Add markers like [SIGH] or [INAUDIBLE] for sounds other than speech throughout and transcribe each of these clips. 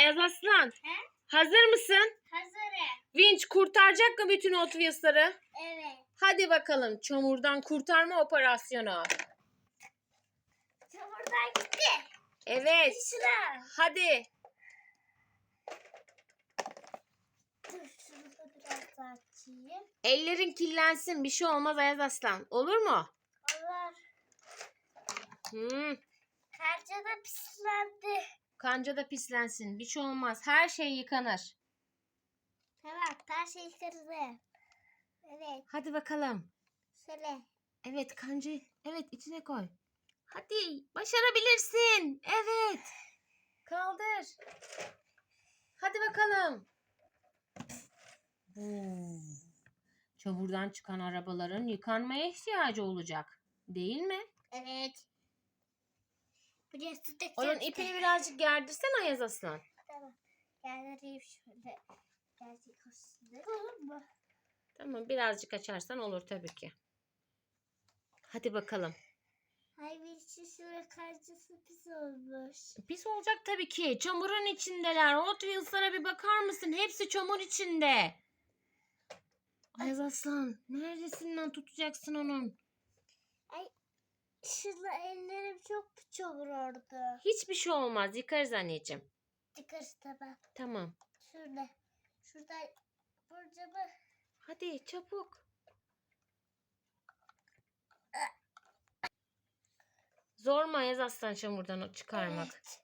Ayaz Aslan. He? Hazır mısın? Hazırım. Vinç kurtaracak mı bütün Hot Wheels'ları? Evet. Hadi bakalım çamurdan kurtarma operasyonu. Çamurdan gitti. Evet. Sıra. Hadi. Dur şunu da biraz daha açayım. Ellerin kirlensin. Bir şey olmaz Ayaz Aslan. Olur mu? Allah. Hmm. Karca da pislendi. Kanca da pislensin. Bir şey olmaz. Her şey yıkanır. Tamam her şey kırdı. Evet. Hadi bakalım. Şöyle. Evet kancayı. Evet içine koy. Hadi başarabilirsin. Evet. Kaldır. Hadi bakalım. Hmm. Çamurdan çıkan arabaların yıkanmaya ihtiyacı olacak. Değil mi? Evet. Onun ipini birazcık gerdirsen Ayaz Aslan. Tamam. Geldireyim şöyle. Birazcık olsun. Olur mu? Tamam birazcık açarsan olur tabii ki. Hadi bakalım. Ay bir şey şöyle karcısı pis olmuş. Pis olacak tabii ki. Çamurun içindeler. Hot Wheels'lara bir bakar mısın? Hepsi çamur içinde. Ayaz Aslan neresinden tutacaksın onun? Şurada ellerim çok çamur oldu. Hiçbir şey olmaz. Yıkarız anneciğim. Çıkarız tamam. Tamam. Şurada. Şurada. Burcamı. Hadi çabuk. Zor mu Ayaz Aslan çamurdan çıkarmak? Evet.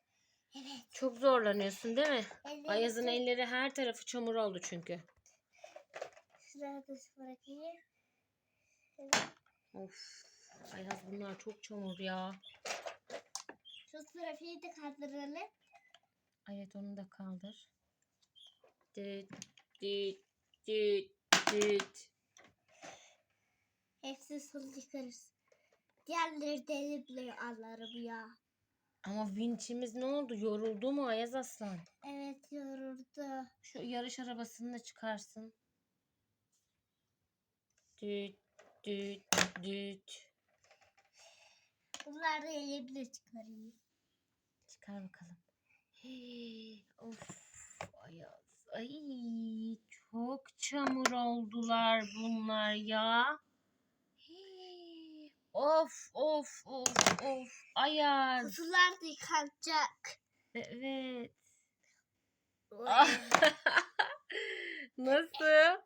Evet. Çok zorlanıyorsun değil mi? Ellerim Ayaz'ın elleri her tarafı çamur oldu çünkü. Şuraya da bırakayım. Of. Ayaz bunlar çok çamur ya. Şu trafiği de kaldıralım. Evet onu da kaldır. Düt düt düt düt. Hepsi sol yıkarız. Diğerleri deli bile anlarım ya. Ama vinçimiz ne oldu? Yoruldu mu Ayaz Aslan? Evet yoruldu. Şu yarış arabasını da çıkarsın. Düt düt düt. Bunlar da eli bile çıkarayım. Çıkar bakalım. Hey, of Ayaz. Ay çok çamur oldular bunlar ya. Hey, of of of of Ayaz. Kutular da yıkanacak. Evet. [LAUGHS] Nasıl?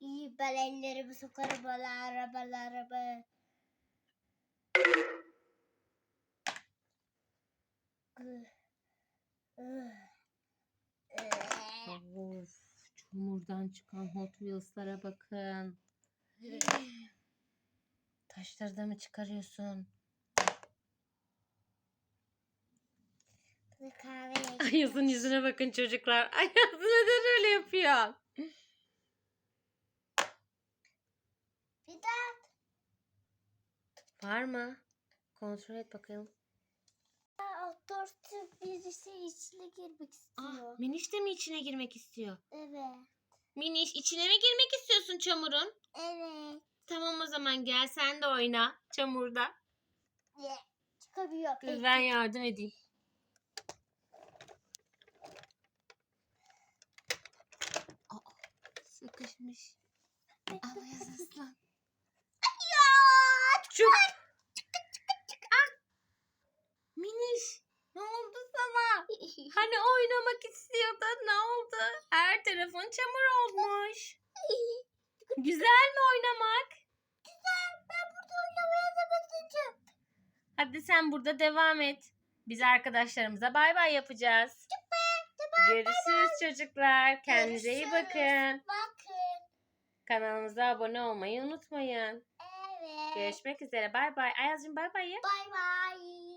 İyi ben ellerimi sokarım bana arabalarımı. Of, çamurdan çıkan Hot Wheels'lara bakın. Taşları da mı çıkarıyorsun? [LAUGHS] Ayaz'ın yüzüne bakın çocuklar. [LAUGHS] Ayaz neden öyle yapıyor? Bir daha Var mı? Kontrol et bakalım. Otostop birisi içine girmek istiyor. Ah, Miniş de mi içine girmek istiyor? Evet. Miniş içine mi girmek istiyorsun çamurun? Evet. Tamam o zaman gel sen de oyna çamurda. Ye. Çıkamıyor. Dur ben yardım edeyim. Aa, sıkışmış. Ama Ayaz aslan. Ya. Çok. Ah! Miniş ne oldu sana? Hani oynamak istiyordun ne oldu? Her tarafın çamur olmuş. [LAUGHS] Güzel mi oynamak? Ben burada oynamaya devam edeceğim. Hadi sen burada devam et. Biz arkadaşlarımıza bay bay yapacağız. Görüşürüz çocuklar. Kendinize iyi bakın. Bakın. Kanalımıza abone olmayı unutmayın. Evet. Görüşmek üzere. Bay bay. Ayaz'cığım bay bay ya. Bay bay.